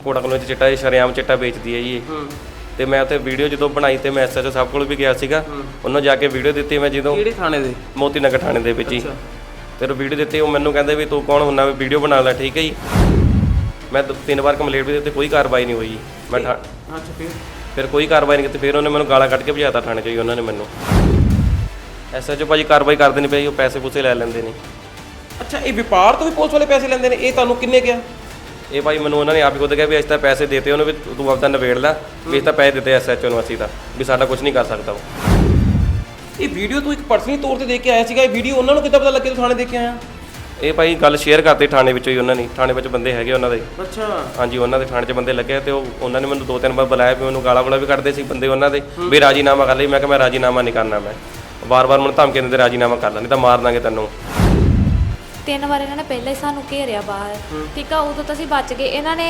ਤੇ ਕੋੜਾ ਕਲੋਨੀ ਚ ਚਿੱਟਾ ਇਹ ਸ਼ਰੇਆਮ ਚਿੱਟਾ ਵੇਚਦੀ ਹੈ ਜੀ ਇਹ। ਹੂੰ। ਤੇ ਮੈਂ ਉੱਥੇ ਵੀਡੀਓ ਜਦੋਂ ਬਣਾਈ ਤੇ ਮੈਂ ਐਸਐਚਓ ਸਾਹਿਬ ਕੋਲ ਵੀ ਗਿਆ ਸੀਗਾ ਉਹਨਾਂ ਜਾ ਕੇ ਵੀਡੀਓ ਦਿੱਤੀ ਮੈਂ ਜਦੋਂ ਕਿਹੜੇ ਥਾਣੇ ਦੇ? ਮੋਤੀ ਨਗਰ ਥਾਣੇ ਦੇ ਵਿੱਚ ਹੀ ਤੇ ਉਹ ਵੀਡੀਓ ਦਿੱਤੀ ਉਹ ਮੈਨੂੰ ਕਹਿੰਦੇ ਵੀ ਤੂੰ ਕੌਣ ਹੁੰਨਾ ਵੀ ਵੀਡੀਓ ਬਣਾ ਲੈ ਠੀਕ ਹੈ ਜੀ। ਮੈਂ ਦ- ਤਿੰਨ ਵਾਰ ਕੰਪਲੇਂਟ ਵੀ ਦਿੱਤੀ ਕੋਈ ਕਾਰਵਾਈ ਨਹੀਂ ਹੋਈ ਜੀ। ਮੈਂ ਅੱਛਾ ਫਿਰ? ਫਿਰ ਕੋਈ ਕਾਰਵਾਈ ਨਹੀਂ ਕੀਤੀ ਫਿਰ ਉਹਨੇ ਮੈਨੂੰ ਗਾਲਾਂ ਕੱਢ ਕੇ ਭਜਾਤਾ ਥਾਣੇ 'ਚ ਜੀ ਉਹਨਾਂ ਨੇ ਮੈਨੂੰ। ਐਸਐਚਓ ਭਾਜੀ ਕਾਰਵਾਈ ਕਰਦੇ ਨਹੀਂ ਪਈ ਉਹ ਪੈਸੇ ਪੂਸੇ ਲੈ ਲੈਂਦੇ ਨੇ। ਅੱਛਾ ਇਹ ਵਪਾਰ ਤੋਂ ਵੀ ਪੁਲਿਸ ਵਾਲੇ ਪੈਸੇ ਲੈਂਦੇ ਨੇ ਇਹ ਤੁਹਾਨੂੰ ਕਿੰਨੇ ਕਿਹਾ? ਇਹ ਭਾਈ ਮੈਨੂੰ ਉਹਨਾਂ ਨੇ ਆਪ ਹੀ ਖੁਦ ਕਿਹਾ ਵੀ ਅਸੀਂ ਤਾਂ ਪੈਸੇ ਦਿੱਤੇ ਉਹਨੂੰ ਵੀ ਤੂੰ ਆਪਦਾ ਨਵੇੜ ਲੈ ਵੀ ਅਸੀਂ ਤਾਂ ਪੈਸੇ ਦਿੱਤੇ ਐਸਐਚਓ ਨੂੰ ਅਸੀਂ ਤਾਂ ਵੀ ਸਾਡਾ ਕੁਝ ਨਹੀਂ ਕਰ ਸਕਦਾ ਉਹ। ਇਹ ਵੀਡੀਓ ਤੂੰ ਇੱਕ ਪਰਸਨਲੀ ਤੌਰ ਤੇ ਦੇਖ ਕੇ ਆਇਆ ਸੀਗਾ ਇਹ ਵੀਡੀਓ ਉਹਨਾਂ ਨੂੰ ਕਿੱਦਾਂ ਪਤਾ ਲੱਗਿਆ ਤੂੰ ਥਾਣੇ ਦੇਖ ਕੇ ਆਇਆ? ਇਹ ਭਾਈ ਗੱਲ ਸ਼ੇਅਰ ਕਰਤੇ ਥਾਣੇ ਵਿੱਚੋਂ ਹੀ ਉਹਨਾਂ ਨੇ ਥਾਣੇ ਵਿੱਚ ਬੰਦੇ ਹੈਗੇ ਉਹਨਾਂ ਦੇ। ਅੱਛਾ। ਹਾਂਜੀ ਉਹਨਾਂ ਦੇ ਥਾਣੇ 'ਚ ਬੰਦੇ ਲੱਗੇ ਤੇ ਉਹ ਉਹਨਾਂ ਨੇ ਮੈਨੂੰ ਦੋ ਤਿੰਨ ਵਾਰ ਬੁਲਾਇਆ ਵੀ ਮੈਨੂੰ ਗਾਲਾਂ ਗੋਲਾ ਵੀ ਕੱਢਦੇ ਸੀ ਬੰਦੇ ਉਹਨਾਂ ਦੇ ਵੀ ਰਾਜੀਨਾਮਾ ਕਰ ਲਈ ਮੈਂ ਕਿਹਾ ਮੈਂ ਰਾਜੀਨਾਮਾ ਨਹੀਂ ਕਰਨਾ ਮੈਂ। ਵਾਰ-ਵਾਰ ਮੈਨੂੰ ਧਮਕੀ ਦਿੰਦੇ ਰਾਜੀਨਾਮਾ ਕਰ ਲੈ ਨਹੀਂ ਤਾਂ ਮਾਰ ਦਾਂਗੇ ਤੈਨੂੰ। ਤਿੰਨ ਵਾਰ ਇਹਨਾਂ ਨੇ ਪਹਿਲਾਂ ਹੀ ਸਾਨੂੰ ਘੇਰਿਆ ਬਾਹਰ। ਠੀਕ ਆ ਉਦੋਂ ਤਾਂ ਅਸੀਂ ਬਚ ਗਏ। ਇਹਨਾਂ ਨੇ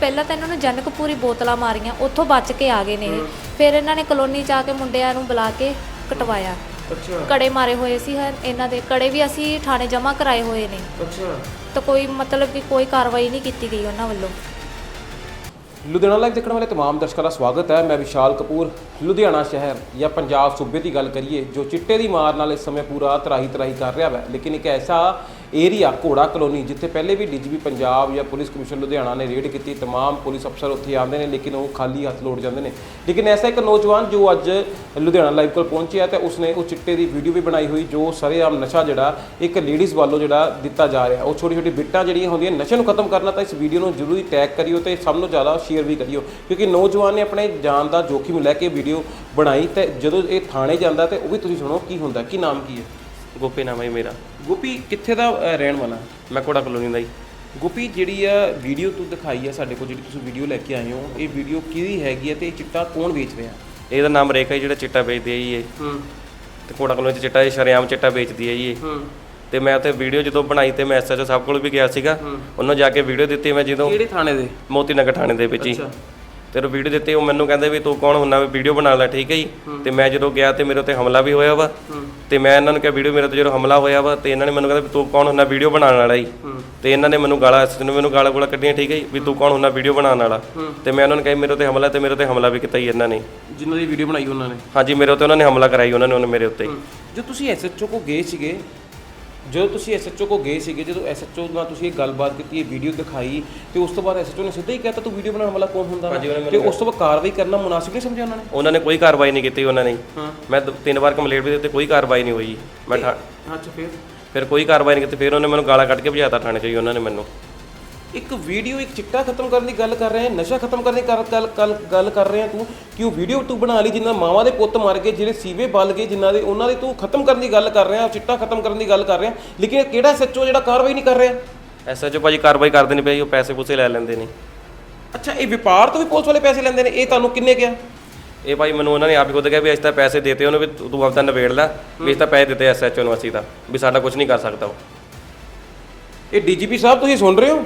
ਪਹਿਲਾਂ ਤਾਂ ਇਹਨਾਂ ਨੂੰ ਜਨਕਪੂਰੀ ਬੋਤਲਾਂ ਮਾਰੀਆਂ ਉੱਥੋਂ ਬਚ ਕੇ ਆ ਗਏ ਨੇ। ਫਿਰ ਇਹਨਾਂ ਨੇ ਕਲੋਨੀ ਚ ਕੇ ਮੁੰਡਿਆਂ ਨੂੰ ਬੁਲਾ ਕੇ ਕਟਵਾਇਆ। ਕੜੇ ਮਾਰੇ ਹੋਏ ਸੀ ਹਰ ਇਹਨਾਂ ਦੇ। ਕੜੇ ਵੀ ਅਸੀਂ ਥਾਣੇ ਜਮ੍ਹਾਂ ਕਰਾਏ ਹੋਏ ਨੇ। ਅੱਛਾ। ਤਾਂ ਕੋਈ ਮਤਲਬ ਕਿ ਕੋਈ ਕਾਰਵਾਈ ਨਹੀਂ ਕੀਤੀ ਗਈ ਉਹਨਾਂ ਵੱਲੋਂ। ਲੁਧਿਆਣਾ ਲਾਈਵ ਦੇਖਣ ਵਾਲੇ ਤਮਾਮ ਦਰਸ਼ਕਾਂ ਦਾ ਸਵਾਗਤ ਹੈ। ਮੈਂ ਵਿਸ਼ਾਲ ਕਪੂਰ ਲੁਧਿਆਣਾ ਸ਼ਹਿਰ ਜਾਂ ਪੰਜਾਬ ਸੂਬੇ ਦੀ ਗੱਲ ਕਰੀਏ ਜੋ ਚਿੱਟੇ ਦੀ ਮਾਰ ਨਾਲ ਇਸ ਸਮੇਂ ਪੂਰਾ ਤਰਾਹੀ ਤਰਾਹੀ ਕਰ ਰਿਹਾ ਹੈ ਲੇਕਿਨ ਇੱਕ ਐਸਾ ਏਰੀਆ ਘੋੜਾ ਕਲੋਨੀ ਜਿੱਥੇ ਪਹਿਲੇ ਵੀ ਡੀਜੀਪੀ ਪੰਜਾਬ ਜਾਂ ਪੁਲਿਸ ਕਮਿਸ਼ਨ ਲੁਧਿਆਣਾ ਨੇ ਰੇਡ ਕੀਤੀ तमाम ਪੁਲਿਸ ਅਫਸਰ ਉੱਥੇ ਆਉਂਦੇ ਨੇ ਲੇਕਿਨ ਉਹ ਖਾਲੀ ਹੱਥ ਲੋਟ ਜਾਂਦੇ ਨੇ ਲੇਕਿਨ ਐਸਾ ਇੱਕ ਨੌਜਵਾਨ ਜੋ ਅੱਜ ਲੁਧਿਆਣਾ ਲਾਈਵ ਕੋਲ ਪਹੁੰਚਿਆ ਤੇ ਉਸਨੇ ਉਹ ਚਿੱਟੇ ਦੀ ਵੀਡੀਓ ਵੀ ਬਣਾਈ ਹੋਈ ਜੋ ਸਰੇਆਮ ਨਸ਼ਾ ਜਿਹੜਾ ਇੱਕ ਲੇਡੀਜ਼ ਵੱਲੋਂ ਜਿਹੜਾ ਦਿੱਤਾ ਜਾ ਰਿਹਾ ਉਹ ਛੋਟੀ ਛੋਟੀ ਬਿੱਟਾਂ ਜਿਹੜੀਆਂ ਹੁੰਦੀਆਂ ਨਸ਼ੇ ਨੂੰ ਖਤਮ ਕਰਨਾ ਤਾਂ ਇਸ ਵੀਡੀਓ ਨੂੰ ਜ਼ਰੂਰੀ ਟੈਗ ਕਰਿਓ ਤੇ ਸਭ ਨੂੰ ਜ਼ਿਆਦਾ ਸ਼ੇਅਰ ਵੀ ਕਰਿਓ ਕਿਉਂਕਿ ਨੌਜਵਾਨ ਨੇ ਆਪਣੇ ਜਾਨ ਦਾ ਜੋਖਿਮ ਲੈ ਕੇ ਵੀਡੀਓ ਬਣਾਈ ਤੇ ਜਦੋਂ ਇਹ ਥਾਣੇ ਜਾਂਦਾ ਤੇ ਉਹ ਵੀ ਤੁਸੀਂ ਸੁਣੋ ਕੀ ਹੁੰਦਾ ਕੀ ਨਾਮ ਕੀ ਹੈ ਗੋਪੀ ਨਾਮ ਹੈ ਜੀ ਮੇਰਾ। ਗੋਪੀ ਕਿੱਥੇ ਦਾ ਰਹਿਣ ਵਾਲਾ? ਮੈਂ ਕੋੜਾ ਕਲੋਨੀ ਦਾ ਜੀ। ਗੋਪੀ ਜਿਹੜੀ ਆ ਵੀਡੀਓ ਤੂੰ ਦਿਖਾਈ ਆ ਸਾਡੇ ਕੋਲ ਜਿਹੜੀ ਤੁਸੀਂ ਵੀਡੀਓ ਲੈ ਕੇ ਆਏ ਹੋ ਇਹ ਵੀਡੀਓ ਕਿਹਦੀ ਹੈਗੀ ਹੈ ਤੇ ਇਹ ਚਿੱਟਾ ਕੌਣ ਵੇਚ ਰਿਹਾ? ਇਹਦਾ ਨਾਮ ਰੇਖਾ ਜੀ ਜਿਹੜਾ ਚਿੱਟਾ ਵੇਚਦੀ ਹੈ ਜੀ ਇਹ। ਹੂੰ। ਤੇ ਕੋੜਾ ਕਲੋਨੀ 'ਚ ਚਿੱਟਾ ਇਹ ਸ਼ਰੇਆਮ ਚਿੱਟਾ ਵੇਚਦੀ ਹੈ ਜੀ ਇਹ। ਹੂੰ। ਤੇ ਮੈਂ ਉੱਥੇ ਵੀਡੀਓ ਜਦੋਂ ਬਣਾਈ ਤੇ ਮੈਂ ਐਸਐਚਓ ਸਾਹਿਬ ਕੋਲ ਵੀ ਗਿਆ ਸੀਗਾ। ਉਹਨਾਂ ਜਾ ਕੇ ਵੀਡੀਓ ਦਿੱਤੀ ਮੈਂ ਜਦੋਂ ਕਿਹੜੇ ਥਾਣੇ ਦੇ? ਮੋਤੀ ਨਗਰ ਥਾਣੇ ਦੇ ਵਿੱਚ ਹੀ। ਅੱਛਾ। ਤੇ ਉਹ ਵੀਡੀਓ ਦਿੱਤੀ ਉਹ ਮੈਨੂੰ ਕਹਿੰਦੇ ਵੀ ਤੂੰ ਕੌਣ ਹੁੰਨਾ ਵੀ ਵੀਡੀਓ ਬਣਾ ਲੈ ਠੀਕ ਹੈ ਜੀ? ਤੇ ਮੈਂ ਜਦੋਂ ਗਿਆ ਤੇ ਮੇਰੇ ਉੱਤੇ ਹਮਲਾ ਵੀ ਹੋਇਆ ਵਾ। ਤੇ ਮੈਂ ਇਹਨਾਂ ਨੂੰ ਕਿਹਾ ਵੀਡੀਓ ਮੇਰੇ ਤੇ ਜਦੋਂ ਹਮਲਾ ਹੋਇਆ ਵਾ ਤੇ ਇਹਨਾਂ ਨੇ ਮੈਨੂੰ ਕਹਿੰਦਾ ਵੀ ਤੂੰ ਕੌਣ ਹੁੰਨਾ ਵੀਡੀਓ ਬਣਾਉਣ ਵਾਲਾ ਜੀ? ਤੇ ਇਹਨਾਂ ਨੇ ਮੈਨੂੰ ਗਾਲਾਂ ਨੇ ਮੈਨੂੰ ਗਾਲਾਂ ਗੋਲਾ ਕੱਢੀਆਂ ਠੀਕ ਹੈ ਜੀ? ਵੀ ਤੂੰ ਕੌਣ ਹੁੰਨਾ ਵੀਡੀਓ ਬਣਾਉਣ ਵਾਲਾ? ਤੇ ਮੈਂ ਉਹਨਾਂ ਨੂੰ ਕਿਹਾ ਮੇਰੇ ਉੱਤੇ ਹਮਲਾ ਤੇ ਮੇਰੇ ਉੱਤੇ ਹਮਲਾ ਵੀ ਕੀਤਾ ਜੀ ਇਹਨਾਂ ਨੇ। ਜਿਨ੍ਹਾਂ ਦੀ ਵੀਡੀਓ ਬਣਾਈ ਉਹਨਾਂ ਨੇ? ਹਾਂਜੀ ਮੇਰੇ ਉੱਤੇ ਉਹਨਾਂ ਨੇ ਹਮਲਾ ਕਰਾਈ ਉਹਨਾਂ ਨੇ ਮੇਰੇ ਉੱਤੇ ਜੋ ਤੁਸੀਂ ਐਸਐਚਓ ਕੋ ਗਏ ਸੀਗੇ ਜਦੋਂ ਤੁਸੀਂ ਐਸਐਚਓ ਕੋ ਗਏ ਸੀਗੇ ਜਦੋਂ ਐਸਐਚਓ ਨਾਲ ਤੁਸੀਂ ਇਹ ਗੱਲਬਾਤ ਕੀਤੀ ਇਹ ਵੀਡੀਓ ਦਿਖਾਈ ਤੇ ਉਸ ਤੋਂ ਬਾਅਦ ਐਸਐਚਓ ਨੇ ਸਿੱਧਾ ਹੀ ਕਹਿਤਾ ਤੂੰ ਵੀਡੀਓ ਬਣਾਉਣ ਵਾਲਾ ਕੌਣ ਹੁੰਦਾ? ਹਾਂਜੀ, ਉਹਨੇ ਤੇ ਉਸ ਤੋਂ ਬਾਅਦ ਕਾਰਵਾਈ ਕਰਨਾ ਮੁਨਾਸਿਬ ਨਹੀਂ ਸਮਝਿਆ ਉਹਨਾਂ ਨੇ? ਉਹਨਾਂ ਨੇ ਕੋਈ ਕਾਰਵਾਈ ਨਹੀਂ ਕੀਤੀ ਉਹਨਾਂ ਨੇ। ਹਾਂ। ਮੈਂ ਦ- ਤਿੰਨ ਵਾਰ ਕੰਪਲੇਂਟ ਵੀ ਦਿੱਤੀ ਕੋਈ ਕਾਰਵਾਈ ਨਹੀਂ ਹੋਈ। ਮੈਂ ਅੱਛਾ ਫਿਰ? ਫਿਰ ਕੋਈ ਕਾਰਵਾਈ ਨਹੀਂ ਕੀਤੀ ਫਿਰ ਉਹਨੇ ਮੈਨੂੰ ਗਾਲਾਂ ਕੱਢ ਕੇ ਭਜਾਤਾ ਥਾਣੇ 'ਚ ਜੀ ਉਹਨਾਂ ਨੇ ਮੈਨੂੰ। ਇੱਕ ਵੀਡੀਓ ਇੱਕ ਚਿੱਟਾ ਖਤਮ ਕਰਨ ਦੀ ਗੱਲ ਕਰ ਰਹੇ ਹੈ ਨਸ਼ਾ ਖਤਮ ਕਰਨ ਦੀ ਕਰ- ਗੱਲ ਗੱਲ ਗੱਲ ਕਰ ਰਹੇ ਹੈ ਤੂੰ ਕਿ ਉਹ ਵੀਡੀਓ ਤੂੰ ਬਣਾ ਲਈ ਜਿਨ੍ਹਾਂ ਮਾਵਾਂ ਦੇ ਪੁੱਤ ਮਰ ਗਏ ਜਿਹੜੇ ਸੀਵੇ ਬਲ ਗਏ ਜਿਨ੍ਹਾਂ ਦੇ ਉਹਨਾਂ ਦੇ ਤੂੰ ਖਤਮ ਕਰਨ ਦੀ ਗੱਲ ਕਰ ਰਿਹਾ ਚਿੱਟਾ ਖਤਮ ਕਰਨ ਦੀ ਗੱਲ ਕਰ ਰਿਹਾ ਲੇਕਿਨ ਇਹ ਕਿਹੜਾ ਸੱਚੋ ਜਿਹੜਾ ਕਾਰਵਾਈ ਨਹੀਂ ਕਰ ਰਿਹਾ? ਐਸਐਚਓ ਭਾਜੀ ਕਾਰਵਾਈ ਕਰਦੇ ਨਹੀਂ ਪਈ ਉਹ ਪੈਸੇ ਪੂਸੇ ਲੈ ਲੈਂਦੇ ਨੇ। ਅੱਛਾ ਇਹ ਵਪਾਰ ਤੋਂ ਵੀ ਪੁਲਿਸ ਵਾਲੇ ਪੈਸੇ ਲੈਂਦੇ ਨੇ ਇਹ ਤੁਹਾਨੂੰ ਕਿੰਨੇ ਕਿਹਾ? ਇਹ ਭਾਈ ਮੈਨੂੰ ਉਹਨਾਂ ਨੇ ਆਪ ਹੀ ਖੁਦ ਕਿਹਾ ਵੀ ਅਸੀਂ ਤਾਂ ਪੈਸੇ ਦਿੱਤੇ ਉਹਨੂੰ ਵੀ ਤੂੰ ਤੂੰ ਆਪਦਾ ਨਵੇੜ ਲੈ ਵੀ ਅਸੀਂ ਤਾਂ ਪੈਸੇ ਦਿੱਤੇ ਐਸਐਚਓ ਨੂੰ ਅਸੀਂ ਤਾਂ ਵੀ ਸਾਡਾ ਕੁਝ ਨਹੀਂ ਕਰ ਸਕਦਾ ਉਹ। ਇਹ ਡੀਜੀਪੀ ਸਾਹਿਬ ਤੁਸੀਂ ਸੁਣ ਰਹੇ ਹੋ?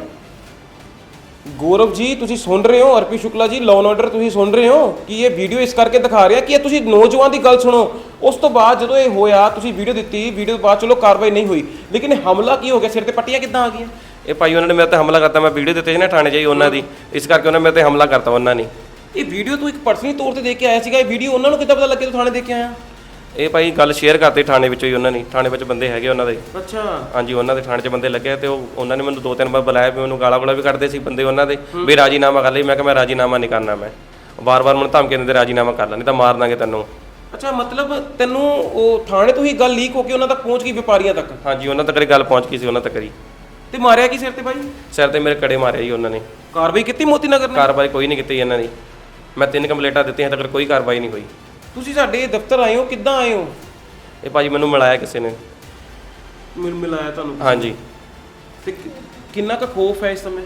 ਗੌਰਵ ਜੀ ਤੁਸੀਂ ਸੁਣ ਰਹੇ ਹੋ? ਅਰਪੀ ਸ਼ੁਕਲਾ ਜੀ ਲਾਅ ਆਰਡਰ ਤੁਸੀਂ ਸੁਣ ਰਹੇ ਹੋ? ਕਿ ਇਹ ਵੀਡੀਓ ਇਸ ਕਰਕੇ ਦਿਖਾ ਰਿਹਾ ਕਿ ਇਹ ਤੁਸੀਂ ਨੌਜਵਾਨ ਦੀ ਗੱਲ ਸੁਣੋ? ਉਸ ਤੋਂ ਬਾਅਦ ਜਦੋਂ ਇਹ ਹੋਇਆ ਤੁਸੀਂ ਵੀਡੀਓ ਦਿੱਤੀ ਵੀਡੀਓ ਤੋਂ ਬਾਅਦ ਚਲੋ ਕਾਰਵਾਈ ਨਹੀਂ ਹੋਈ। ਲੇਕਿਨ ਹਮਲਾ ਕੀ ਹੋ ਗਿਆ? ਸਿਰ ਤੇ ਪੱਟੀਆਂ ਕਿੱਦਾਂ ਆ ਗਈਆਂ? ਇਹ ਭਾਈ ਉਹਨਾਂ ਨੇ ਮੇਰੇ ਤੇ ਹਮਲਾ ਕਰਤਾ ਮੈਂ ਵੀਡੀਓ ਦਿੱਤੇ ਸੀ ਨਾ ਥਾਣੇ 'ਚ ਜੀ ਉਹਨਾਂ ਦੀ। ਇਸ ਕਰਕੇ ਉਹਨਾਂ ਨੇ ਮੇਰੇ ਤੇ ਹਮਲਾ ਕਰਤਾ ਉਹਨਾਂ ਨੇ। ਇਹ ਵੀਡੀਓ ਤੂੰ ਇੱਕ ਪਰਸਨਲੀ ਤੌਰ ਤੇ ਦੇਖ ਕੇ ਆਇਆ ਸੀਗਾ। ਇਹ ਵੀਡੀਓ ਉਹਨਾਂ ਨੂੰ ਕਿੱਦਾਂ ਪਤਾ ਲੱਗਿਆ ਤੂੰ ਥਾਣੇ ਦੇਖ ਕੇ ਆਇਆ? ਇਹ ਭਾਈ ਗੱਲ ਸ਼ੇਅਰ ਕਰਤੇ ਥਾਣੇ ਵਿੱਚੋਂ ਹੀ ਉਹਨਾਂ ਨੇ ਥਾਣੇ ਵਿੱਚ ਬੰਦੇ ਹੈਗੇ ਉਹਨਾਂ ਦੇ। ਅੱਛਾ। ਹਾਂਜੀ ਉਹਨਾਂ ਦੇ ਥਾਣੇ 'ਚ ਬੰਦੇ ਲੱਗੇ ਤੇ ਉਹ ਉਹਨਾਂ ਨੇ ਮੈਨੂੰ ਦੋ ਤਿੰਨ ਵਾਰ ਬੁਲਾਇਆ ਵੀ ਮੈਨੂੰ ਗਾਲਾਂ ਗੋਲਾ ਵੀ ਕੱਢਦੇ ਸੀ ਬੰਦੇ ਉਹਨਾਂ ਦੇ ਵੀ ਰਾਜੀਨਾਮਾ ਕਰ ਲਈ ਮੈਂ ਕਿਹਾ ਮੈਂ ਰਾਜੀਨਾਮਾ ਨਹੀਂ ਕਰਨਾ ਮੈਂ। ਵਾਰ-ਵਾਰ ਮੈਨੂੰ ਧਮਕੀ ਦਿੰਦੇ ਰਾਜੀਨਾਮਾ ਕਰ ਲੈ ਨਹੀਂ ਤਾਂ ਮਾਰ ਦਾਂਗੇ ਤੈਨੂੰ। ਅੱਛਾ ਮਤਲਬ ਤੈਨੂੰ ਉਹ ਥਾਣੇ ਤੋਂ ਹੀ ਗੱਲ ਲੀਕ ਹੋ ਕੇ ਉਹਨਾਂ ਤੱਕ ਪਹੁੰਚ ਗਈ ਵਪਾਰੀਆਂ ਤੱਕ? ਹਾਂਜੀ ਉਹਨਾਂ ਤੱਕ ਇਹ ਗੱਲ ਪਹੁੰਚ ਗਈ ਸੀ ਉਹਨਾਂ ਤੱਕ ਹੀ। ਤੇ ਮਾਰਿਆ ਕੀ ਸਿਰ ਤੇ ਬਾਈ ਸਿਰ ਤੇ ਮੇਰੇ ਕੜੇ ਮਾਰੇ ਜੀ ਉਹਨਾਂ ਨੇ। ਕਾਰਵਾਈ ਕੀਤੀ ਮੋਤੀ ਨਗਰ ਨੇ? ਕਾਰਵਾਈ ਕੋਈ ਨਹੀਂ ਕੀਤੀ ਇਹਨਾਂ ਨੇ। ਮੈਂ ਤਿੰਨ ਕੰਪਲੇਂਟਾਂ ਦਿੱਤੀਆਂ ਤੱਕ ਕੋਈ ਕਾਰਵਾਈ ਨਹੀਂ ਹੋਈ। ਤੁਸੀਂ ਸਾਡੇ ਦਫ਼ਤਰ ਆਏ ਹੋ ਕਿੱਦਾਂ ਆਏ ਹੋ? ਇਹ ਭਾਜੀ ਮੈਨੂੰ ਮਿਲਾਇਆ ਕਿਸੇ ਨੇ। ਮਿਲ ਮਿਲਾਇਆ ਤੁਹਾਨੂੰ ਹਾਂਜੀ। ਤੇ ਕਿ- ਕਿੰਨਾ ਕੁ ਖੋਫ ਹੈ ਇਸ ਸਮੇਂ?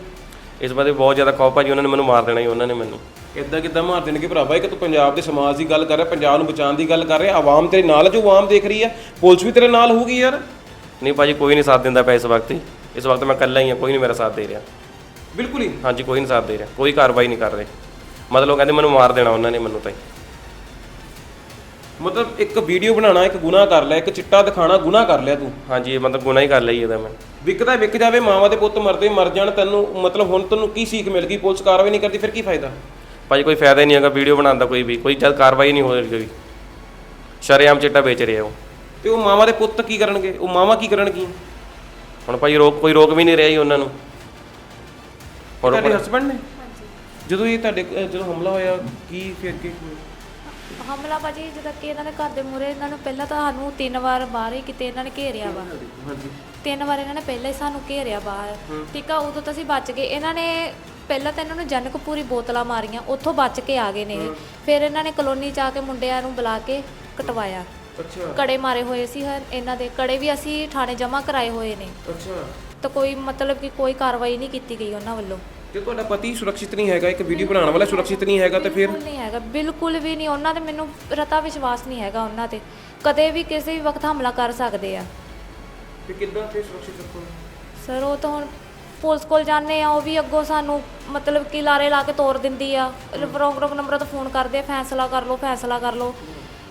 ਇਸ ਬਾਰੇ ਬਹੁਤ ਜ਼ਿਆਦਾ ਖੌਫ ਭਾਜੀ ਉਹਨਾਂ ਨੇ ਮੈਨੂੰ ਮਾਰ ਦੇਣਾ ਜੀ ਉਹਨਾਂ ਨੇ ਮੈਨੂੰ। ਇਦਾਂ ਕਿੱਦਾਂ ਮਾਰ ਦੇਣਗੇ ਭਰਾਵਾ? ਇੱਕ ਤੂੰ ਪੰਜਾਬ ਦੇ ਸਮਾਜ ਦੀ ਗੱਲ ਕਰ ਰਿਹਾ ਪੰਜਾਬ ਨੂੰ ਬਚਾਉਣ ਦੀ ਗੱਲ ਕਰ ਰਿਹਾ ਆਵਾਮ ਤੇਰੇ ਨਾਲ ਹੈ ਜੋ ਆਵਾਮ ਦੇਖ ਰਹੀ ਹੈ ਪੁਲਿਸ ਵੀ ਤੇਰੇ ਨਾਲ ਹੋਊਗੀ ਯਾਰ। ਨਹੀਂ ਭਾਜੀ ਕੋਈ ਨਹੀਂ ਸਾਥ ਦਿੰਦਾ ਪਿਆ ਇਸ ਵਕਤ ਹੀ। ਇਸ ਵਕਤ ਮੈਂ ਇਕੱਲਾ ਹੀ ਹਾਂ ਕੋਈ ਨਹੀਂ ਮੇਰਾ ਸਾਥ ਦੇ ਰਿਹਾ। ਬਿਲਕੁਲ ਹੀ? ਹਾਂਜੀ ਕੋਈ ਨਹੀਂ ਸਾਥ ਦੇ ਰਿਹਾ ਕੋਈ ਕਾਰਵਾਈ ਨਹੀਂ ਕਰ ਰਹੇ। ਮਤਲਬ ਕਹਿੰਦੇ ਮੈਨੂੰ ਮਾਰ ਦੇਣਾ ਉਹਨਾਂ ਨੇ ਮੈਨੂੰ ਤਾਂ ਮਤਲਬ ਇੱਕ ਵੀਡੀਓ ਬਣਾਉਣਾ ਇੱਕ ਗੁਨਾਹ ਕਰ ਲਿਆ ਇੱਕ ਚਿੱਟਾ ਦਿਖਾਣਾ ਗੁਨਾਹ ਕਰ ਲਿਆ ਤੂੰ? ਹਾਂਜੀ ਇਹ ਮਤਲਬ ਗੁਨਾਹ ਹੀ ਕਰ ਲਈ ਇਹਦਾ ਮੈਂ। ਵਿਕਦਾ ਵਿਕ ਜਾਵੇ ਮਾਵਾਂ ਦੇ ਪੁੱਤ ਮਰਦੇ ਮਰ ਜਾਣ ਤੈਨੂੰ ਮਤਲਬ ਹੁਣ ਤੈਨੂੰ ਕੀ ਸੀਖ ਮਿਲ ਗਈ? ਪੁਲਿਸ ਕਾਰਵਾਈ ਨਹੀਂ ਕਰਦੀ ਫਿਰ ਕੀ ਫਾਇਦਾ? ਭਾਜੀ ਕੋਈ ਫਾਇਦਾ ਹੀ ਨਹੀਂ ਹੈਗਾ ਵੀਡੀਓ ਬਣਾਉਣ ਦਾ ਕੋਈ ਵੀ। ਕੋਈ ਜਦ ਕਾਰਵਾਈ ਨਹੀਂ ਹੋ ਰਹੀ ਕੋਈ। ਸ਼ਰੇਆਮ ਚਿੱਟਾ ਵੇਚ ਰਿਹਾ ਉਹ। ਤੇ ਉਹ ਮਾਵਾਂ ਦੇ ਪੁੱਤ ਕੀ ਕਰਨਗੇ? ਉਹ ਮਾਵਾਂ ਕੀ ਕਰਨਗੀਆਂ ਹੁਣ ਭਾਜੀ ਰੋਕ ਕੋਈ ਰੋਕ ਵੀ ਨਹੀਂ ਰਿਹਾ ਜੀ ਉਹਨਾਂ ਨੂੰ। ਔਰ ਤੁਹਾਡੇ ਉਹ- ਹਸਬੰਡ ਨੇ? ਜਦੋਂ ਇਹ ਤੁਹਾਡੇ ਜਦੋਂ ਹਮਲਾ ਹੋਇਆ ਕੀ ਫਿਰ ਕੀ ਹਮਲਾ ਭਾਜੀ ਜਦੋਂ ਕਿ ਇਹਨਾਂ ਦੇ ਘਰ ਦੇ ਮੂਹਰੇ ਇਹਨਾਂ ਨੂੰ ਪਹਿਲਾਂ ਤਾਂ ਸਾਨੂੰ ਤਿੰਨ ਵਾਰ ਬਾਹਰ ਹੀ ਕਿਤੇ ਇਹਨਾਂ ਨੇ ਘੇਰਿਆ ਵਾ। ਹਾਂਜੀ ਤਿੰਨ ਵਾਰ ਇਹਨਾਂ ਨੇ ਪਹਿਲਾਂ ਹੀ ਸਾਨੂੰ ਘੇਰਿਆ ਬਾਹਰ। ਠੀਕ ਆ ਉਦੋਂ ਤਾਂ ਅਸੀਂ ਬਚ ਗਏ। ਇਹਨਾਂ ਨੇ ਪਹਿਲਾਂ ਤਾਂ ਇਹਨਾਂ ਨੂੰ ਜਨਕਪੂਰੀ ਬੋਤਲਾਂ ਮਾਰੀਆਂ ਉੱਥੋਂ ਬਚ ਕੇ ਆ ਗਏ ਨੇ। ਇਹ। ਫਿਰ ਇਹਨਾਂ ਨੇ ਕਲੋਨੀ ਚ ਆ ਕੇ ਮੁੰਡਿਆਂ ਨੂੰ ਬੁਲਾ ਕੇ ਕਟਵਾਇਆ। ਅੱਛਾ। ਕੜੇ ਮਾਰੇ ਹੋਏ ਸੀ ਹਰ ਇਹਨਾਂ ਦੇ ਕੜੇ ਵੀ ਅਸੀਂ ਥਾਣੇ ਜਮ੍ਹਾਂ ਕਰਾਏ ਹੋਏ ਨੇ। ਅੱਛਾ। ਤਾਂ ਕੋਈ ਮਤਲਬ ਕਿ ਕੋਈ ਕਾਰਵਾਈ ਨਹੀਂ ਕੀਤੀ ਗਈ ਉਹਨਾਂ ਵੱਲੋਂ। ਜੇ ਤੁਹਾਡਾ ਪਤੀ ਸੁਰੱਖਿਅਤ ਨਹੀਂ ਹੈਗਾ ਇੱਕ ਵੀਡੀਓ ਬਣਾਉਣ ਵਾਲਾ ਸੁਰੱਖਿਅਤ ਨਹੀਂ ਹੈਗਾ ਤੇ ਫਿਰ? ਬਿਲਕੁਲ ਨਹੀਂ ਹੈਗਾ ਬਿਲਕੁਲ ਵੀ ਨਹੀਂ। ਉਹਨਾਂ ਤੇ ਮੈਨੂੰ ਰਤਾ ਵਿਸ਼ਵਾਸ ਨਹੀਂ ਹੈਗਾ ਉਹਨਾਂ ਤੇ। ਕਦੇ ਵੀ ਕਿਸੇ ਵੀ ਵਕਤ ਹਮਲਾ ਕਰ ਸਕਦੇ ਆ। ਫਿਰ ਕਿੱਦਾਂ ਫਿਰ ਸੁਰੱਖਿਅਤ ਰੱਖੋਗੇ ਸਰ ਉਹ ਤਾਂ ਹੁਣ ਪੁਲਿਸ ਕੋਲ ਜਾਂਦੇ ਆ ਉਹ ਵੀ ਅੱਗੋਂ ਸਾਨੂੰ ਮਤਲਬ ਕਿ ਲਾਰੇ ਲਾ ਕੇ ਤੋੜ ਦਿੰਦੀ ਆ। ਰੋਂਗ ਰੋਂਗ ਨੰਬਰਾਂ ਤੋਂ ਫੋਨ ਕਰਦੇ ਆ ਫੈਸਲਾ ਕਰ ਲਓ ਫੈਸਲਾ ਕਰ ਲਓ।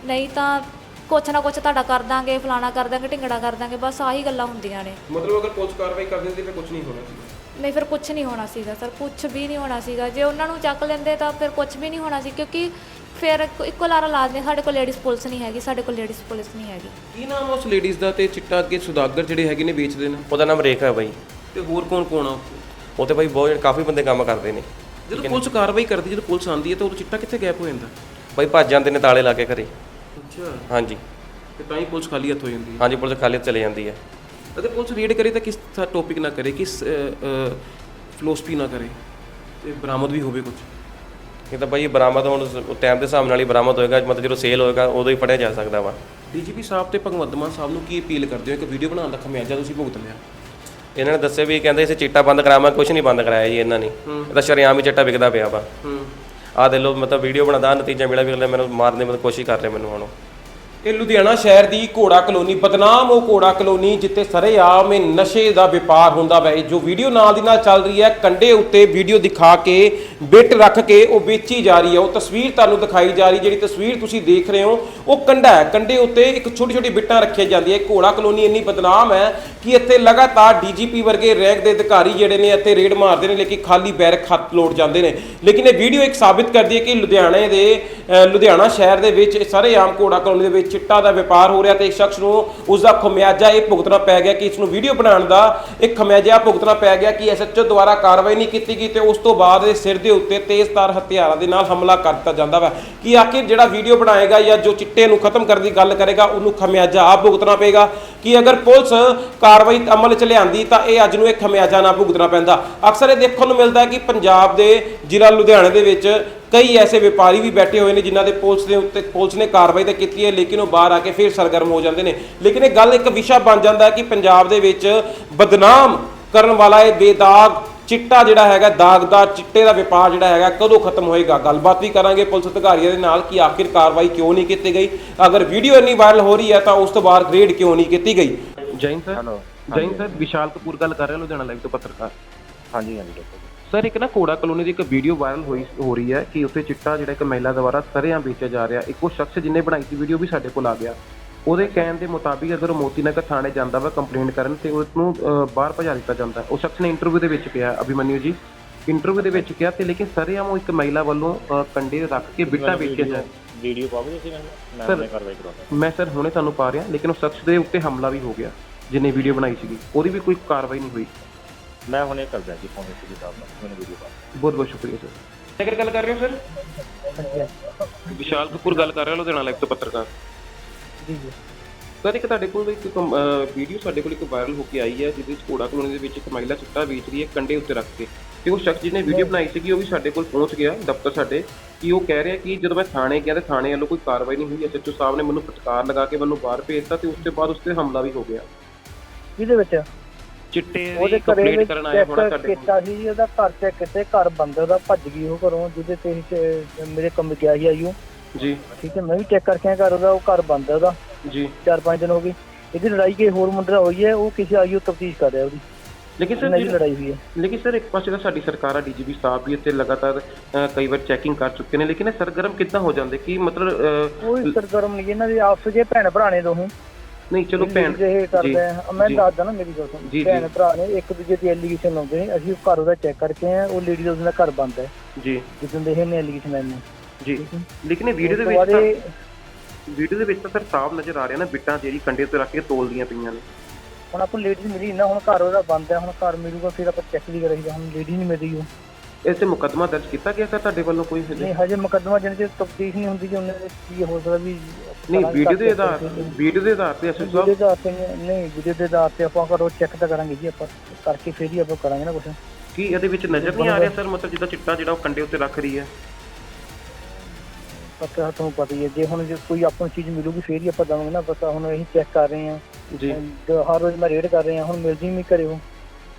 ਨਹੀਂ ਤਾਂ ਕੁਛ ਨਾ ਕੁਛ ਤੁਹਾਡਾ ਕਰ ਦਾਂਗੇ ਫਲਾਣਾ ਕਰ ਦਾਂਗੇ ਢਿੰਗੜਾ ਕਰ ਦਾਂਗੇ ਬਸ ਆਹੀ ਗੱਲਾਂ ਹੁੰਦੀਆਂ ਨੇ। ਮਤਲਬ ਅਗਰ ਪੁਲਿਸ ਕਾਰਵਾਈ ਕਰ ਦਿੰਦੀ ਫਿਰ ਕੁਝ ਨਹੀਂ ਹੋਣਾ ਸੀ ਨਹੀਂ ਫਿਰ ਕੁਝ ਨਹੀਂ ਹੋਣਾ ਸੀਗਾ ਸਰ ਕੁਝ ਵੀ ਨਹੀਂ ਹੋਣਾ ਸੀਗਾ। ਜੇ ਉਹਨਾਂ ਨੂੰ ਚੱਕ ਲੈਂਦੇ ਤਾਂ ਫਿਰ ਕੁਝ ਵੀ ਨਹੀਂ ਹੋਣਾ ਸੀ ਕਿਉਂਕਿ ਫਿਰ ਇੱਕੋ- ਇੱਕੋ ਲਾਰਾ ਲਾ ਦਿੰਦੇ ਸਾਡੇ ਕੋਲ ਲੇਡੀਜ਼ ਪੁਲਿਸ ਨਹੀਂ ਹੈਗੀ ਸਾਡੇ ਕੋਲ ਲੇਡੀਜ਼ ਪੁਲਿਸ ਨਹੀਂ ਹੈਗੀ। ਕੀ ਨਾਮ ਆ ਉਸ ਲੇਡੀਜ਼ ਦਾ ਤੇ ਚਿੱਟਾ ਅੱਗੇ ਸੁਦਾਗਰ ਜਿਹੜੇ ਹੈਗੇ ਨੇ ਵੇਚਦੇ ਨੇ? ਉਹਦਾ ਨਾਮ ਰੇਖਾ ਹੈ ਬਾਈ। ਤੇ ਹੋਰ ਕੌਣ ਕੌਣ ਆ ਉੱਥੇ? ਉਹ ਤੇ ਬਾਈ ਬਹੁਤ ਕਾਫੀ ਬੰਦੇ ਕੰਮ ਕਰਦੇ ਨੇ। ਜਦੋਂ ਪੁਲਿਸ ਕਾਰਵਾਈ ਕਰਦੀ ਜਦੋਂ ਪੁਲਿਸ ਆਂਦੀ ਹੈ ਤਾਂ ਉਹ ਚਿੱਟਾ ਕਿੱਥੇ ਗਾਇਬ ਹੋ ਜਾਂਦਾ? ਬਾਈ ਭੱਜ ਜਾਂਦੇ ਨੇ ਤਾਲੇ ਲਾ ਕੇ ਘਰੇ। ਅੱਛਾ। ਹਾਂਜੀ। ਤੇ ਤਾਂ ਹੀ ਪੁਲਿਸ ਖਾਲੀ ਹੱਥ ਹੋ ਜਾਂਦੀ ਹੈ। ਹਾਂਜੀ ਪੁਲਿਸ ਖਾਲੀ ਚਲੇ ਜਾਂਦੀ ਹੈ। ਅਗਰ ਪੁਲਿਸ ਰੀਡ ਕਰੇ ਤਾਂ ਕਿਸ ਟੌਪਿਕ ਨਾ ਕਰੇ ਕਿਸ ਫਿਲੋਸਫੀ ਨਾ ਕਰੇ ਤੇ ਬਰਾਮਦ ਵੀ ਹੋਵੇ ਕੁਝ ਇਹ ਤਾਂ ਬਾਈ ਬਰਾਮਦ ਹੁਣ ਟਾਈਮ ਦੇ ਹਿਸਾਬ ਨਾਲ ਹੀ ਬਰਾਮਦ ਹੋਏਗਾ ਮਤਲਬ ਜਦੋਂ ਸੇਲ ਹੋਏਗਾ ਉਦੋਂ ਹੀ ਫੜਿਆ ਜਾ ਸਕਦਾ ਵਾ। ਡੀਜੀਪੀ ਸਾਹਿਬ ਤੇ ਭਗਵੰਤ ਮਾਨ ਸਾਹਿਬ ਨੂੰ ਕੀ ਅਪੀਲ ਕਰਦੇ ਹੋ? ਇੱਕ ਵੀਡੀਓ ਬਣਾਉਣ ਦਾ ਖਮਿਆਜਾ ਤੁਸੀਂ ਭੁਗਤ ਲਿਆ। ਇਹਨਾਂ ਨੇ ਦੱਸਿਆ ਵੀ ਕਹਿੰਦੇ ਇਸੇ ਚਿੱਟਾ ਬੰਦ ਕਰਾਵਾਂ ਕੁਝ ਨਹੀਂ ਬੰਦ ਕਰਾਇਆ ਜੀ ਇਹਨਾਂ ਨੇ। ਇਹ ਤਾਂ ਸ਼ਰੇਆਮ ਹੀ ਚਿੱਟਾ ਵਿਕਦਾ ਪਿਆ ਵਾ। ਹੂੰ ਆਹ ਦੇ ਲੋ ਮਤਲਬ ਵੀਡੀਓ ਬਣਾਦਾ ਨਤੀਜਾ ਮਿਲਿਆ ਵੀ ਅਗਲੇ ਮੈਨੂੰ ਮਾਰਨ ਦੀ ਮਤਲਬ ਕੋਸ਼ਿਸ਼ ਕਰ ਰਿਹਾ ਮੈਨੂੰ ਹੁਣ ਉਹ। ਇਹ ਲੁਧਿਆਣਾ ਸ਼ਹਿਰ ਦੀ ਘੋੜਾ ਕਲੋਨੀ, ਬਦਨਾਮ ਉਹ ਘੋੜਾ ਕਲੋਨੀ ਜਿੱਥੇ ਸਰੇਆਮ ਇਹ ਨਸ਼ੇ ਦਾ ਵਪਾਰ ਹੁੰਦਾ ਵੈ। ਜੋ ਵੀਡੀਓ ਨਾਲ ਦੀ ਨਾਲ ਚੱਲ ਰਹੀ ਹੈ ਕੰਡੇ ਉੱਤੇ ਵੀਡੀਓ ਦਿਖਾ ਕੇ, ਬਿੱਟ ਰੱਖ ਕੇ ਉਹ ਵੇਚੀ ਜਾ ਰਹੀ ਹੈ। ਉਹ ਤਸਵੀਰ ਤੁਹਾਨੂੰ ਦਿਖਾਈ ਜਾ ਰਹੀ, ਜਿਹੜੀ ਤਸਵੀਰ ਤੁਸੀਂ ਦੇਖ ਰਹੇ ਹੋ, ਉਹ ਕੰਡਾ ਹੈ। ਕੰਡੇ ਉੱਤੇ ਇੱਕ ਛੋਟੀ ਛੋਟੀ ਬਿੱਟਾਂ ਰੱਖੀਆਂ ਜਾਂਦੀਆਂ। ਘੋੜਾ ਕਲੋਨੀ ਇੰਨੀ ਬਦਨਾਮ ਹੈ ਕਿ ਇੱਥੇ ਲਗਾਤਾਰ ਡੀਜੀਪੀ ਵਰਗੇ ਰੈਂਕ ਦੇ ਅਧਿਕਾਰੀ ਜਿਹੜੇ ਨੇ ਇੱਥੇ ਰੇਡ ਮਾਰਦੇ ਨੇ, ਲੇਕਿਨ ਖਾਲੀ ਬੈਰਕ ਹੱਥ ਲੋੜ ਜਾਂਦੇ ਨੇ। ਲੇਕਿਨ ਇਹ ਵੀਡੀਓ ਇੱਕ ਸਾਬਿਤ ਕਰਦੀ ਹੈ ਕਿ ਲੁਧਿਆਣੇ ਦੇ ਲੁਧਿਆਣਾ ਸ਼ਹਿਰ ਦੇ ਵਿੱਚ ਸਾਰੇ ਆਮ ਘੋੜਾ ਕਲੋਨੀ ਦੇ ਵਿੱਚ ਚਿੱਟਾ ਦਾ ਵਪਾਰ ਹੋ ਰਿਹਾ ਤੇ ਇੱਕ ਸ਼ਖਸ ਨੂੰ ਉਸ ਦਾ ਖਮਿਆਜਾ ਇਹ ਭੁਗਤਣਾ ਪੈ ਗਿਆ ਕਿ ਇਸ ਨੂੰ ਵੀਡੀਓ ਬਣਾਉਣ ਦਾ ਇੱਕ ਖਮਿਆਜਾ ਭੁਗਤਣਾ ਪੈ ਗਿਆ ਕਿ ਐਸਐਚਓ ਦੁਆਰਾ ਕਾਰਵਾਈ ਨਹੀਂ ਕੀਤੀ ਗਈ ਤੇ ਉਸ ਤੋਂ ਬਾਅਦ ਇਹ ਸਿਰ ਦੇ ਉੱਤੇ ਤੇਜ਼ਧਾਰ ਹਥਿਆਰਾਂ ਦੇ ਨਾਲ ਹਮਲਾ ਕਰ ਦਿੱਤਾ ਜਾਂਦਾ ਵਾ। ਕਿ ਆਖਿਰ ਜਿਹੜਾ ਵੀਡੀਓ ਬਣਾਏਗਾ ਜਾਂ ਜੋ ਚਿੱਟੇ ਨੂੰ ਖਤਮ ਕਰਨ ਦੀ ਗੱਲ ਕਰੇਗਾ, ਉਹਨੂੰ ਖਮਿਆਜਾ ਆਪ ਭੁਗਤਣਾ ਪਏਗਾ? ਕਿ ਅਗਰ ਪੁਲਿਸ ਕਾਰਵਾਈ ਅਮਲ ਚ ਲਿਆਂਦੀ ਤਾਂ ਇਹ ਅੱਜ ਨੂੰ ਇਹ ਖਮਿਆਜਾ ਨਾ ਭੁਗਤਣਾ ਪੈਂਦਾ। ਅਕਸਰ ਇਹ ਦੇਖਣ ਨੂੰ ਮਿਲਦਾ ਹੈ ਕਿ ਪੰਜਾਬ ਦੇ ਜ਼ਿਲ੍ਹਾ ਲੁਧਿਆਣੇ ਦੇ ਵਿੱਚ ਕਈ ਐਸੇ ਵਪਾਰੀ ਵੀ ਬੈਠੇ ਹੋਏ ਨੇ ਜਿਨ੍ਹਾਂ ਦੇ ਪੁਲਿਸ ਦੇ ਉੱਤੇ ਪੁਲਿਸ ਨੇ ਕਾਰਵਾਈ ਤਾਂ ਕੀਤੀ ਹੈ, ਲੇਕਿਨ ਉਹ ਬਾਹਰ ਆ ਕੇ ਫਿਰ ਸਰਗਰਮ ਹੋ ਜਾਂਦੇ ਨੇ। ਲੇਕਿਨ ਇਹ ਗੱਲ ਇੱਕ ਵਿਸ਼ਾ ਬਣ ਜਾਂਦਾ ਹੈ ਕਿ ਪੰਜਾਬ ਦੇ ਵਿੱਚ ਬਦਨਾਮ ਕਰਨ ਵਾਲਾ ਇਹ ਬੇਦਾਗ ਚਿੱਟਾ ਜਿਹੜਾ ਹੈਗਾ ਦਾਗਦਾਰ ਚਿੱਟੇ ਦਾ ਵਪਾਰ ਜਿਹੜਾ ਹੈਗਾ ਕਦੋਂ ਖਤਮ ਹੋਏਗਾ? ਗੱਲਬਾਤ ਵੀ ਕਰਾਂਗੇ ਪੁਲਿਸ ਅਧਿਕਾਰੀਆਂ ਦੇ ਨਾਲ ਕਿ ਆਖਿਰ ਕਾਰਵਾਈ ਕਿਉਂ ਨਹੀਂ ਕੀਤੀ ਗਈ। ਅਗਰ ਵੀਡੀਓ ਇੰਨੀ ਵਾਇਰਲ ਹੋ ਰਹੀ ਹੈ ਤਾਂ ਉਸ ਤੋਂ ਬਾਅਦ ਗ੍ਰੇਡ ਕਿਉਂ ਨਹੀਂ ਕੀਤੀ ਗਈ? Jain sir hello Jain sir Vishal Kapoor ਗੱਲ ਕਰ ਰਹੇ ਲੁਧਿਆਣਾ ਲਾਈਵ ਤੋਂ ਪੱਤਰਕਾਰ? ਹਾਂਜੀ ਹਾਂਜੀ। ਸਰ ਇੱਕ ਨਾ ਕੋੜਾ ਕਲੋਨੀ ਦੀ ਇੱਕ ਵੀਡੀਓ ਵਾਇਰਲ ਹੋਈ ਹੋ ਰਹੀ ਹੈ ਕਿ ਉੱਥੇ ਚਿੱਟਾ ਜਿਹੜਾ ਇੱਕ ਮਹਿਲਾ ਦੁਆਰਾ ਸਰੇਆਮ ਵੇਚਿਆ ਜਾ ਰਿਹਾ। ਇੱਕੋ ਸ਼ਖਸ ਜਿਹਨੇ ਬਣਾਈ ਸੀ ਵੀਡੀਓ ਵੀ ਸਾਡੇ ਕੋਲ ਆ ਗਿਆ। ਉਹਦੇ ਕਹਿਣ ਦੇ ਮੁਤਾਬਿਕ ਅਗਰ ਉਹ ਮੋਤੀ ਨਗਰ ਥਾਣੇ ਜਾਂਦਾ ਵਾ ਕੰਪਲੇਂਟ ਕਰਨ ਤੇ ਉਸ ਨੂੰ ਬਾਹਰ ਭਜਾ ਦਿੱਤਾ ਜਾਂਦਾ। ਉਹ ਸ਼ਖਸ ਨੇ ਇੰਟਰਵਿਊ ਦੇ ਵਿੱਚ ਕਿਹਾ ਅਭਿਮਨਿਊ ਜੀ। ਇੰਟਰਵਿਊ ਦੇ ਵਿੱਚ ਕਿਹਾ ਤੇ ਲੇਕਿਨ ਸਰੇਆਮ ਉਹ ਇੱਕ ਮਹਿਲਾ ਵੱਲੋਂ ਕੰਡੇ ਰੱਖ ਕੇ ਬਿੱਟਾ ਵੇਚਿਆ ਜਾ ਵੀਡੀਓ ਪਾਓਗੇ ਤੁਸੀਂ ਮੈਂ ਹੁਣੇ ਕਾਰਵਾਈ ਕਰਾਉਂਦਾ ਮੈਂ ਸਰ ਹੁਣੇ ਤੁਹਾਨੂੰ ਪਾ ਰਿਹਾ ਲੇਕਿਨ ਉਹ ਸ਼ਖਸ ਦੇ ਉੱਤੇ ਹਮਲਾ ਵੀ ਹੋ ਗਿਆ ਜਿਹਨੇ ਵੀਡੀਓ ਬਣਾਈ ਸੀਗੀ। ਉਹਦੀ ਵੀ ਕੋਈ ਕਾਰਵਾਈ ਨਹੀਂ ਹੋਈ। ਮੈਂ ਹੁਣੇ ਕਰਦਾ ਜੀ ਫੋਨ ਤੇ ਸਾਹਿਬ ਨਾਲ। ਮੈਨੂੰ ਵੀਡੀਓ ਪਾ ਬਹੁਤ ਬਹੁਤ ਸ਼ੁਕਰੀਆ ਸਰ। ਜੇਕਰ ਗੱਲ ਕਰ ਰਹੇ ਹੋ ਸਰ? ਵਿਸ਼ਾਲ ਕਪੂਰ ਗੱਲ ਕਰ ਰਿਹਾ ਲੁਧਿਆਣਾ ਲਾਈਵ ਤੋਂ ਪੱਤਰਕਾਰ। ਜੀ ਜੀ। ਸਰ ਇੱਕ ਤੁਹਾਡੇ ਕੋਲ ਇੱਕ ਵੀਡੀਓ ਸਾਡੇ ਕੋਲ ਇੱਕ ਵਾਇਰਲ ਹੋ ਕੇ ਆਈ ਹੈ ਜਿਹਦੇ ਵਿੱਚ ਕੋੜਾ ਕਲੋਨੀ ਦੇ ਵਿੱਚ ਇੱਕ ਮਹਿਲਾ ਚਿੱਟਾ ਵੇਚ ਰਹੀ ਹੈ ਕੰਡੇ ਉੱਤੇ ਰੱਖ ਕੇ। ਤੇ ਉਹ ਸ਼ਖਸ ਜਿਹਨੇ ਵੀਡੀਓ ਬਣਾਈ ਸੀਗੀ ਉਹ ਵੀ ਸਾਡੇ ਕੋਲ ਪਹੁੰਚ ਗਿਆ ਦਫ਼ਤਰ ਸਾਡੇ ਕਿ ਉਹ ਕਹਿ ਰਿਹਾ ਕਿ ਜਦੋਂ ਮੈਂ ਥਾਣੇ ਗਿਆ ਤੇ ਥਾਣੇ ਵੱਲੋਂ ਕੋਈ ਕਾਰਵਾਈ ਨਹੀਂ ਹੋਈ ਐਸਐਚਓ ਸਾਹਿਬ ਨੇ ਮੈਨੂੰ ਫਟਕਾਰ ਲਗਾ ਕੇ ਮੈਨੂੰ ਬਾਹਰ ਭੇਜਤਾ ਤੇ ਉਸ ਤੋਂ ਬਾਅਦ ਉਸ ਤੇ ਹਮਲਾ ਵੀ ਹੋ ਗਿਆ। ਇਹਦੇ ਵਿੱਚ? ਚਿੱਟੇ ਦੀ ਕੰਪਲੇਂਟ ਕਰਨ ਆਇਆ ਹੋਣਾ ਸਾਡੇ ਕੋਲ। ਕੀਤਾ ਸੀ ਉਹਦਾ ਘਰ ਚੈੱਕ ਕਿਤੇ ਘਰ ਬੰਦ ਉਹਦਾ ਭੱਜ ਗਈ ਉਹ ਘਰੋਂ ਜਿਹਦੇ ਤੇ ਮੇਰੇ ਕੰਮ ਗਿਆ ਸੀ ਆਈਓ ਜੀ। ਠੀਕ ਹੈ ਮੈਂ ਵੀ ਚੈੱਕ ਕਰਕੇ ਆਇਆ ਘਰ ਉਹਦਾ ਉਹ ਘਰ ਬੰਦ ਹੈ ਉਹਦਾ। ਜੀ। 4-5 ਦਿਨ ਹੋ ਗਏ। ਇਹਦੀ ਲੜਾਈ ਕਿਸੇ ਹੋਰ ਮੁੰਡੇ ਨਾਲ ਹੋਈ ਹੈ ਉਹ ਕਿਸੇ ਆਈਓ ਤਫਤੀਸ਼ ਕਰ ਰਿਹਾ ਉਹਦੀ। ਲੇਕਿਨ ਇਹਨਾਂ ਦੀ ਸਰ ਲੜਾਈ ਹੋਈ ਹੈ। ਲੇਕਿਨ ਸਰ ਇੱਕ ਪਾਸੇ ਤਾਂ ਸਾਡੀ ਸਰਕਾਰ ਆ ਡੀਜੀਪੀ ਸਾਹਿਬ ਵੀ ਇੱਥੇ ਲਗਾਤਾਰ ਅ, ਕਈ ਵਾਰ ਚੈਕਿੰਗ ਕਰ ਚੁੱਕੇ ਨੇ ਲੇਕਿਨ ਇਹ ਸਰਗਰਮ ਕਿੱਦਾਂ ਹੋ ਜਾਂਦੇ? ਕਿ ਮਤਲਬ ਅ, ਕੋਈ ਸਰਗਰਮ ਨਹੀਂ ਇਹਨਾਂ ਦੇ ਆਪਸ ਵਿੱਚ ਭੈਣ ਭਰਾ ਨੇ ਦੋਹੇ। ਨਹੀਂ ਚਲੋ ਭੈਣ ਜੇ ਜੀ, ਕਰਦੇ ਆ। ਮੈਂ ਜੀ। ਦੱਸਦਾ ਨਾ ਮੇਰੀ ਗੱਲ ਸੁਣ। ਜੀ, ਜੀ। ਭੈਣ ਭਰਾ ਨੇ ਇੱਕ ਦੂਜੇ ਤੇ ਐਲੀਗੇਸ਼ਨ ਲਾਉਂਦੇ ਨੇ। ਅਸੀਂ ਘਰ ਉਹਦਾ ਚੈੱਕ ਕਰਕੇ ਆ ਉਹ ਲੇਡੀ ਦਾ ਉਹਦਾ ਘਰ ਬੰਦ ਹੈ। ਜੀ। ਜਿੱਦਾਂ ਦੇ ਇਹਨੇ ਐਲੀਗੇਸ਼ਨ ਨੇ। ਜੀ। ਲੇਕਿਨ ਇਹ ਵੀਡੀਓ ਦੇ ਉਸ ਤੋਂ ਵਿੱਚ ਬਾਅਦ ਤਾਂ ਇਹ- ਵੀਡੀਓ ਦੇ ਵਿੱਚ ਤਾਂ ਸਰ ਸਾਫ਼ ਨਜ਼ਰ ਆ ਰਿਹਾ ਨਾ ਬਿੱਟਾਂ ਜਿਹੜੀ ਕੰਡੇ ਤੇ ਰੱਖ ਕੇ ਤੋਲਦੀਆਂ ਪਈਆਂ ਨੇ। ਹੁਣ ਆਪਾਂ ਲੇਡੀ ਮਿਲੀ ਨਾ ਹੁਣ ਘਰ ਉਹਦਾ ਬੰਦ ਹੈ ਹੁਣ ਘਰ ਮਿਲੂਗਾ ਫਿਰ ਆਪਾਂ ਚੈੱਕ ਵੀ ਕਰਾਂਗੇ ਹੁਣ ਲੇਡੀ ਨਹੀਂ ਮਿਲਦੀ ਉਹ। ਇਸ ਤੇ ਮੁਕੱਦਮਾ ਦਰਜ ਕੀਤਾ ਗਿਆ ਸਰ ਤੁਹਾਡੇ ਵੱਲੋਂ ਕੋਈ ਹਜੇ? ਨਹੀਂ ਹਜੇ ਮੁਕੱਦਮਾ ਜਿਹਨੇ ਚ ਤਫਤੀਸ਼ ਨਹੀਂ ਹੁੰਦੀ ਕਿ ਉਹਨੇ ਕੀ ਹੋ ਸਕਦਾ ਵੀ ਨਹੀਂ ਕਰਾਂਗੇ ਵੀਡੀਓ ਦੇ ਆਧਾਰ। ਵੀਡੀਓ ਦੇ ਆਧਾਰ ਤੇ ਅਸਲ ਵੀਡੀਓ ਸਾਹਿਬ ਦੇ ਆਧਾਰ ਤੇ ਨਹੀਂ- ਨਹੀਂ ਵੀਡੀਓ ਦੇ ਆਧਾਰ ਤੇ ਆਪਾਂ ਕਰੋ ਚੈੱਕ ਤਾਂ ਕਰਾਂਗੇ ਜੀ ਆਪਾਂ ਕਰਕੇ ਫਿਰ ਹੀ ਆਪਾਂ ਕਰਾਂਗੇ ਨਾ ਕੁਛ। ਕੀ ਇਹਦੇ ਵਿੱਚ ਨਜ਼ਰ ਨਹੀਂ ਆ ਰਿਹਾ ਸਰ? ਮਤਲਬ ਜਿੱਦਾਂ ਚਿੱਟਾ ਜਿਹੜਾ ਉਹ ਕੰਡੇ ਉੱਤੇ ਰੱਖ ਰਹੀ ਹੈ। ਪਤਾ ਤੁਹਾਨੂੰ ਪਤਾ ਹੀ ਹੈ। ਜੇ ਹੁਣ ਜੇ ਕੋਈ ਆਪਾਂ ਨੂੰ ਚੀਜ਼ ਮਿਲੂਗੀ ਫਿਰ ਹੀ ਆਪਾਂ ਦਵਾਂਗੇ ਨਾ ਪਤਾ ਹੁਣ ਅਸੀਂ ਚੈੱਕ ਕਰ ਰਹੇ ਹਾਂ। ਜੀ। ਹਰ ਰੋਜ਼ ਮੈਂ ਰੇਡ ਕਰ ਰਹੇ ਹਾਂ ਹੁਣ ਮਿਲਦੀ ਨਹੀਂ ਘਰੇ ਉਹ।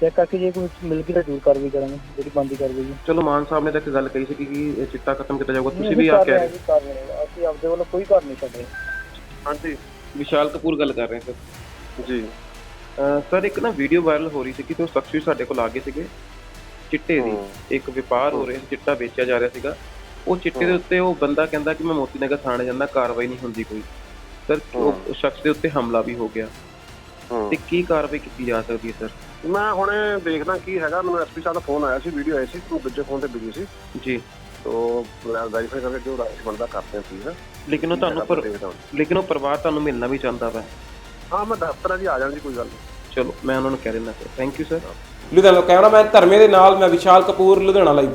ਚੈੱਕ ਕਰਕੇ ਜੇ ਕੋਈ ਮਿਲ ਗਈ ਤਾਂ ਜ਼ਰੂਰ ਕਾਰਵਾਈ ਕਰਾਂਗੇ ਜਿਹੜੀ ਬੰਦੀ ਕਾਰਵਾਈ ਹੈ। ਚਲੋ ਮਾਨ ਸਾਹਿਬ ਨੇ ਤਾਂ ਇੱਕ ਗੱਲ ਕਹੀ ਸੀ ਕਿ ਇਹ ਚਿੱਟਾ ਖਤਮ ਕੀਤਾ ਜਾਊਗਾ। ਤੁਸੀਂ ਵੀ ਆ ਕਹਿ ਰਹੇ ਹਾਂ। ਅਸੀਂ ਆਪਦੇ ਵੱਲੋਂ ਕੋਈ ਕਰ ਨਹੀਂ ਛੱਡ ਰਹੇ। ਹਾਂਜੀ। ਵਿਸ਼ਾਲ ਕਪੂਰ ਗੱਲ ਕਰ ਰਹੇ ਸਰ। ਜੀ। ਸਰ ਇੱਕ ਨਾ ਵੀਡੀਓ ਵਾਇਰਲ ਹੋ ਰਹੀ ਸੀ ਕਿ ਤੇ ਸ਼ਖਸ ਸਾਡੇ ਕੋਲ ਆ ਗਏ ਸੀਗੇ। ਚਿੱਟੇ ਦੀ। ਇੱਕ ਵਪਾਰ ਹੋ। ਰਿਹਾ ਸੀ ਚਿੱਟਾ ਵੇਚਿਆ ਜਾ ਰਿਹਾ ਸੀਗਾ। ਉਹ ਚਿੱਟੇ ਦੇ ਉੱਤੇ ਉਹ ਬੰਦਾ ਕਹਿੰਦਾ ਕਿ ਮੈਂ ਮੋਤੀ ਨਗਰ ਥਾਣੇ ਜਾਂਦਾ ਕਾਰਵਾਈ ਨਹੀਂ ਹੁੰਦੀ ਕੋਈ। ਸਰ ਉਹ ਸ਼ਖਸ ਦੇ ਉੱਤੇ ਹਮਲਾ ਵੀ ਹੋ ਗਿਆ। ਤੇ ਕੀ ਕਾਰਵਾਈ ਕੀਤੀ ਜਾ ਸਕਦੀ ਹੈ ਸਰ? ਮੈਂ ਹੁਣੇ ਦੇਖਦਾ ਕੀ ਹੈਗਾ। ਮੈਨੂੰ ਐਸਪੀ ਸਾਹਿਬ ਦਾ ਫੋਨ ਆਇਆ ਸੀ ਵੀਡੀਓ ਆਈ ਸੀ ਤੂੰ ਦੂਜੇ ਫੋਨ ਤੇ ਬਿਜ਼ੀ ਸੀ। ਜੀ। ਤੋ ਵੈਰੀਫਾਈ ਕਰਕੇ ਜੋ ਰਾਈਟ ਬਣਦਾ ਕਰਦੇ ਪਲੀਜ਼ ਲੇਕਿਨ ਉਹ ਤੁਹਾਨੂੰ ਪਰ ਲੇਕਿਨ ਉਹ ਪਰਿਵਾਰ ਤੁਹਾਨੂੰ ਮਿਲਣਾ ਵੀ ਚਾਹੁੰਦਾ ਵਾ। ਹਾਂ ਮੈਂ ਦਫ਼ਤਰ ਆ ਜੀ ਆ ਜਾਣ ਦੀ ਕੋਈ ਗੱਲ ਨਹੀਂ। ਚਲੋ ਮੈਂ ਉਹਨਾਂ ਨੂੰ ਕਹਿ sir. Thank you sir Ludhiana cameraman Dharme ਦੇ ਨਾਲ ਮੈਂ ਵਿਸ਼ਾਲ ਕਪੂਰ ਲੁਧਿਆਣਾ ਲਾਈਵ।